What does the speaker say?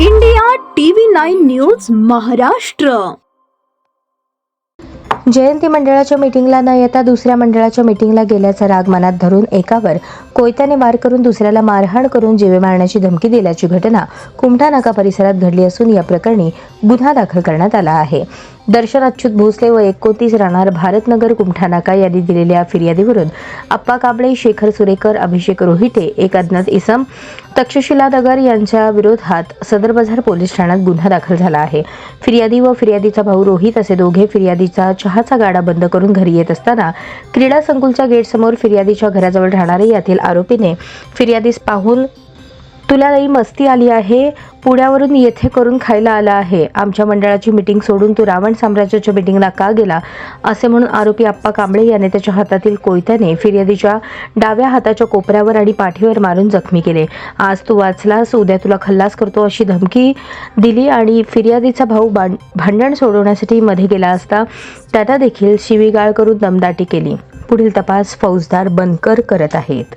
India TV nine news Maharashtra. जयंती मंडळाच्या मीटिंगला न येता दुसऱ्या मंडळाच्या मीटिंगला गेल्याचा राग मनात धरून एकावर कोयत्याने वार करून दुसऱ्याला मारहाण करून जीवे मारण्याची धमकी दिल्याची घटना कुमठा नाका परिसरात घडली असून या प्रकरणी गुन्हा दाखल करण्यात आला आहे. दर्शन अच्युत भोसले व एकोतीस राहणार भारतनगर कुमठा नाका यांनी दिलेल्या फिर्यादीवरून अप्पा कांबळे शेखर सुरेकर अभिषेक रोहिते एक अज्ञात इसम तक्षशिला दगर यांच्या विरोधात सदर बाजार पोलीस ठाण्यात गुन्हा दाखल झाला आहे. फिर्यादी व फिर्यादीचा भाऊ रोहित असे दोघे फिर्यादीचा चहाचा गाडा बंद करून घरी येत असताना क्रीडा संकुलच्या गेटसमोर फिर्यादीच्या घराजवळ राहणारे यातील आरोपीने फिर्यादीस पाहून तुला लई मस्ती आली आहे. पुण्यावरून येथे करून खायला आला आहे. आमच्या मंडळाची मिटिंग सोडून तू रावण साम्राज्याच्या मिटिंगला का गेला? असे म्हणून आरोपी आप्पा कांबळे याने त्याच्या हातातील कोयत्याने फिर्यादीच्या डाव्या हाताच्या कोपऱ्यावर आणि पाठीवर मारून जखमी केले. आज तू वाचलास उद्या तुला खल्लास करतो अशी धमकी दिली आणि फिर्यादीचा भाऊ भांडण सोडवण्यासाठी मध्ये गेला असता त्याला देखील शिवीगाळ करून दमदाटी केली. पुढील तपास फौजदार बनकर करत आहेत.